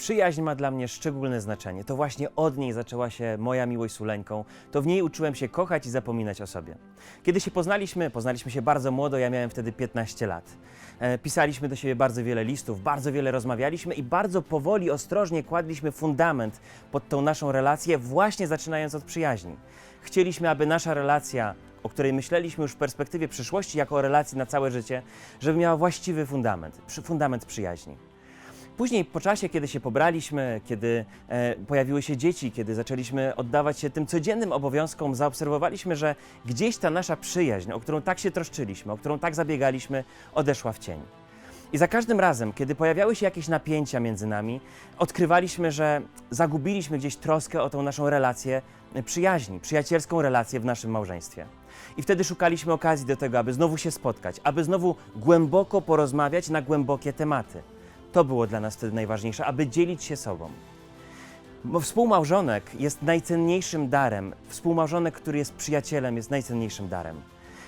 Przyjaźń ma dla mnie szczególne znaczenie. To właśnie od niej zaczęła się moja miłość z Uleńką. To w niej uczyłem się kochać i zapominać o sobie. Kiedy się poznaliśmy, poznaliśmy się bardzo młodo, ja miałem wtedy 15 lat. E, Pisaliśmy do siebie bardzo wiele listów, bardzo wiele rozmawialiśmy i bardzo powoli, ostrożnie kładliśmy fundament pod tą naszą relację, właśnie zaczynając od przyjaźni. Chcieliśmy, aby nasza relacja, o której myśleliśmy już w perspektywie przyszłości jako o relacji na całe życie, żeby miała właściwy fundament, fundament przyjaźni. Później po czasie, kiedy się pobraliśmy, kiedy e, pojawiły się dzieci, kiedy zaczęliśmy oddawać się tym codziennym obowiązkom, zaobserwowaliśmy, że gdzieś ta nasza przyjaźń, o którą tak się troszczyliśmy, o którą tak zabiegaliśmy, odeszła w cień. I za każdym razem, kiedy pojawiały się jakieś napięcia między nami, odkrywaliśmy, że zagubiliśmy gdzieś troskę o tą naszą relację e, przyjaźni, przyjacielską relację w naszym małżeństwie. I wtedy szukaliśmy okazji do tego, aby znowu się spotkać, aby znowu głęboko porozmawiać na głębokie tematy. To było dla nas wtedy najważniejsze, aby dzielić się sobą. Bo współmałżonek jest najcenniejszym darem. Współmałżonek, który jest przyjacielem, jest najcenniejszym darem.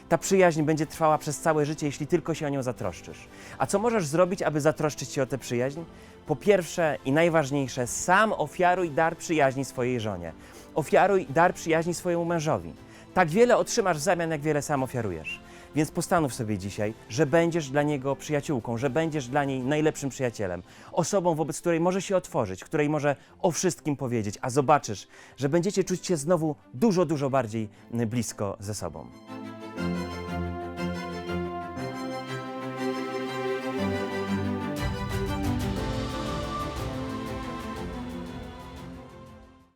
Ta przyjaźń będzie trwała przez całe życie, jeśli tylko się o nią zatroszczysz. A co możesz zrobić, aby zatroszczyć się o tę przyjaźń? Po pierwsze i najważniejsze, sam ofiaruj dar przyjaźni swojej żonie. Ofiaruj dar przyjaźni swojemu mężowi. Tak wiele otrzymasz w zamian, jak wiele sam ofiarujesz. Więc postanów sobie dzisiaj, że będziesz dla niego przyjaciółką, że będziesz dla niej najlepszym przyjacielem, osobą, wobec której może się otworzyć, której może o wszystkim powiedzieć, a zobaczysz, że będziecie czuć się znowu dużo, dużo bardziej blisko ze sobą.